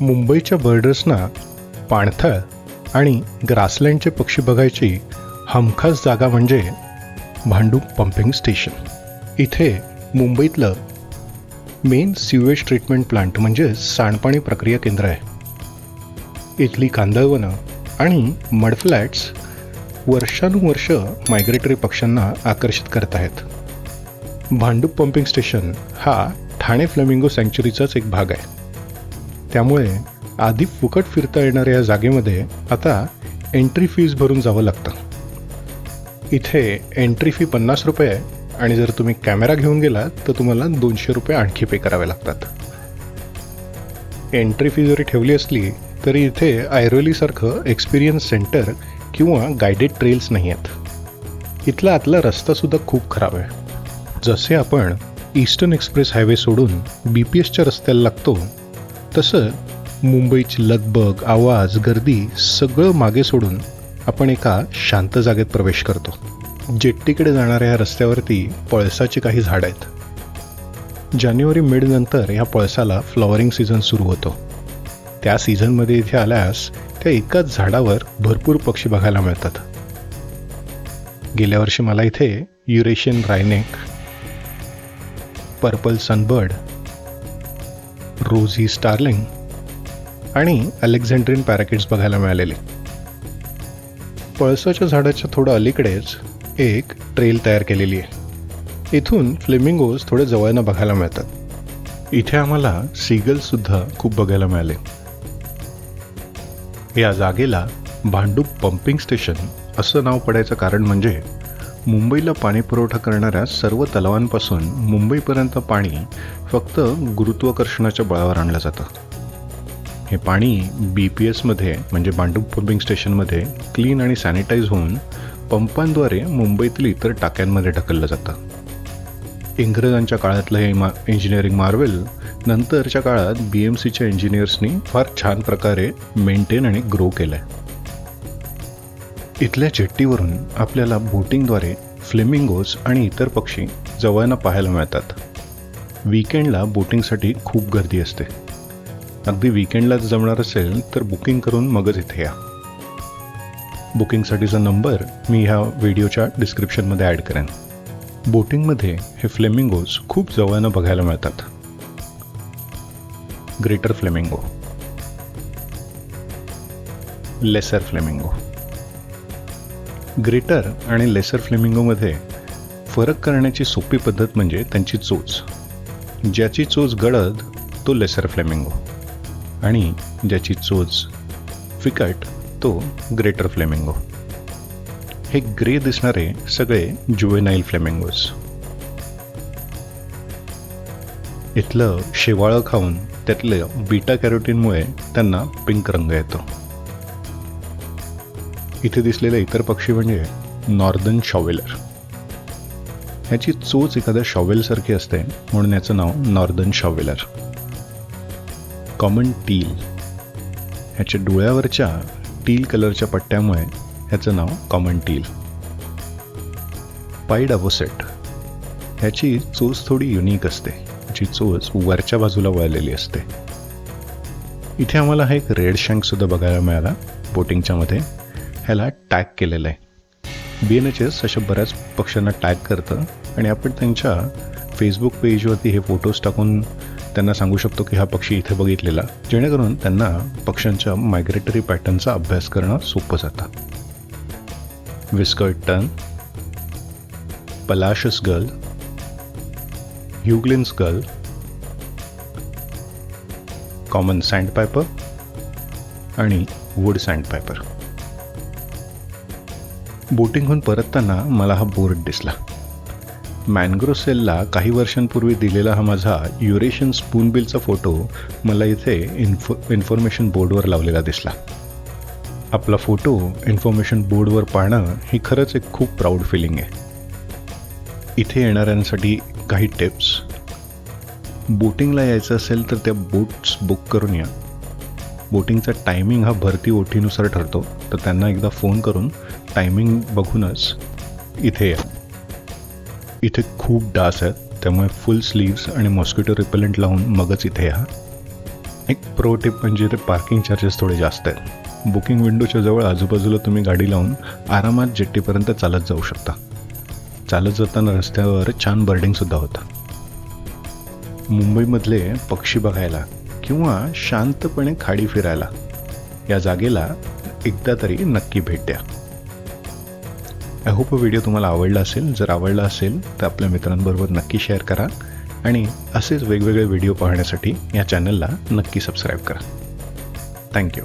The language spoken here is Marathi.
मुंबईच्या बर्डर्सना पाणथळ आणि ग्रासलँडचे पक्षी बघायची हमखास जागा म्हणजे भांडूप पंपिंग स्टेशन. इथे मुंबईतलं मेन सिवेज ट्रीटमेंट प्लांट म्हणजे सांडपाणी प्रक्रिया केंद्र आहे. इथली कांदळवनं आणि मडफ्लॅट्स वर्षानुवर्ष मायग्रेटरी पक्ष्यांना आकर्षित करत आहेत. भांडूप पंपिंग स्टेशन हा ठाणे फ्लेमिंगो सँक्च्युरीचाच एक भाग आहे. त्यामुळे आधी फुकट फिरता येणाऱ्या या जागेमध्ये आता एंट्री फीज भरून जावं लागतं. इथे एंट्री फी पन्नास रुपये आहे आणि जर तुम्ही कॅमेरा घेऊन गेलात तर तुम्हाला दोनशे रुपये आणखी पे करावे लागतात. एंट्री फी जरी ठेवली असली तरी इथे ऐरोलीसारखं एक्सपिरियन्स सेंटर किंवा गायडेड ट्रेल्स नाही आहेत. इथला आतला रस्तासुद्धा खूप खराब आहे. जसे आपण ईस्टर्न एक्सप्रेस हायवे सोडून बी पी एसच्या रस्त्याला लागतो तसं मुंबईची लगबग आवाज गर्दी सगळं मागे सोडून आपण एका शांत जागेत प्रवेश करतो जेट्टीकडे जाणाऱ्या रस्त्यावरती पळसाची काही झाडं आहेत. जानेवारी मिडनंतर ह्या पळसाला फ्लॉवरिंग सीझन सुरू होतो. त्या सीझनमध्ये इथे आल्यास त्या एकाच झाडावर भरपूर पक्षी बघायला मिळतात. गेल्या वर्षी मला इथे Eurasian wryneck purple sunbird rosy starling आणि अलेक्झांड्रियन पॅराकिट्स बघायला मिळालेले. पळसाच्या झाडाच्या थोडं अलीकडेच एक ट्रेल तयार केलेली आहे. इथून फ्लेमिंगोज थोडे जवळनं बघायला मिळतात. इथे आम्हाला सिगल्ससुद्धा खूप बघायला मिळाले. या जागेला भांडूप पंपिंग स्टेशन असं नाव पडायचं कारण म्हणजे मुंबईला पाणी पुरवठा करणाऱ्या सर्व तलावांपासून मुंबईपर्यंत पाणी फक्त गुरुत्वाकर्षणाच्या बळावर आणलं जातं. हे पाणी बी पी एसमध्ये म्हणजे भांडूप पंपिंग स्टेशनमध्ये क्लीन आणि सॅनिटाईज होऊन पंपांद्वारे मुंबईतील इतर टाक्यांमध्ये ढकललं जातं. इंग्रजांच्या काळातलं हे मा इंजिनिअरिंग मार्वेल नंतरच्या काळात बी एम सीच्या इंजिनियर्सनी फार छान प्रकारे मेंटेन आणि ग्रो केलं आहे इथल्या जेट्टीवरून आपल्याला बोटिंगद्वारे फ्लेमिंगोज आणि इतर पक्षी जवळनं पाहायला मिळतात. वीकेंडला बोटिंगसाठी खूप गर्दी असते. अगदी वीकेंडलाच जमणार असेल तर बुकिंग करून मगच इथे या. बुकिंगसाठीचा नंबर मी ह्या व्हिडिओच्या डिस्क्रिप्शनमध्ये ॲड करेन. बोटिंगमध्ये हे फ्लेमिंगोज खूप जवळनं बघायला मिळतात. Greater flamingo. Lesser flamingo. Greater आणि लेसर फ्लेमिंगोमध्ये फरक करण्याची सोपी पद्धत म्हणजे त्यांची चोच. ज्याची चोच गळद तो लेसर फ्लेमिंगो. आणि ज्याची चोच फिकट तो ग्रेटर फ्लेमिंगो. हे ग्रे दिसणारे सगळे जुवेनाईल फ्लेमिंगोज इथलं शेवाळं खाऊन त्यातलं बीटा कॅरोटीनमुळे त्यांना पिंक रंग येतो. इथे दिसलेले इतर पक्षी म्हणजे नॉर्दन शॉवेलर. ह्याची चोच एखाद्या शॉवेलसारखी असते म्हणून याचं नाव नॉर्दन शॉवेलर. Common teal. ह्याच्या डोळ्यावरच्या टील कलरच्या पट्ट्यामुळे ह्याचं नाव कॉमन टील. पाईड अवोसेट ह्याची चोच थोडी युनिक असते. ह्याची चोच वरच्या बाजूला वळलेली असते. इथे आम्हाला हा एक रेड शँकसुद्धा बघायला मिळाला बोटिंगच्या मध्ये. ह्याला टॅग केलेलं आहे. बी एन एच एस अशा बऱ्याच पक्ष्यांना टॅग करतं आणि आपण त्यांच्या फेसबुक पेजवरती हे फोटोज टाकून त्यांना सांगू शकतो की हा पक्षी इथे बघितलेला जेणेकरून त्यांना पक्ष्यांच्या मायग्रेटरी पॅटर्नचा अभ्यास करणं सोपं जातं. Whiskered tern Pallas's gull Heuglin's gull common sandpiper आणि वूड सँडपायपर बोटिंगहून परतताना मला हा बोर्ड दिसला. मॅनग्रोसेलला काही वर्षांपूर्वी दिलेला हा माझा युरेशियन स्पूनबिलचा फोटो मला इथे इन्फो इन्फॉर्मेशन बोर्डवर लावलेला दिसला. आपला फोटो इन्फॉर्मेशन बोर्डवर पाहणं ही खरंच एक खूप प्राऊड फिलिंग आहे. इथे येणाऱ्यांसाठी काही टिप्स. बोटिंगला यायचं असेल तर त्या बोट्स बुक करून या. बोटिंगचा टायमिंग हा भरती ओठीनुसार ठरतो तर त्यांना एकदा फोन करून टायमिंग बघूनच इथे या. इथे खूप डास आहेत त्यामुळे फुल स्लीव्स आणि मॉस्किटो रिपेलंट लावून मगच इथे या. एक प्रो टिप म्हणजे ते पार्किंग चार्जेस थोडे जास्त आहेत. बुकिंग विंडोच्या जवळ आजूबाजूला तुम्ही गाडी लावून आरामात जेट्टीपर्यंत चालत जाऊ शकता. चालत जाताना रस्त्यावर छान बर्डिंगसुद्धा होतं. मुंबईमधले पक्षी बघायला किंवा शांतपणे खाडी फिरायला या जागेला एकदा तरी नक्की भेट द्या. आय होप व्हिडिओ तुम्हाला आवडला असेल. जर आवडला असेल तर आपल्या मित्रांबरोबर नक्की शेअर करा. आणि असेच वेगवेगळे व्हिडिओ पाहण्यासाठी या चॅनलला नक्की सबस्क्राईब करा. थँक्यू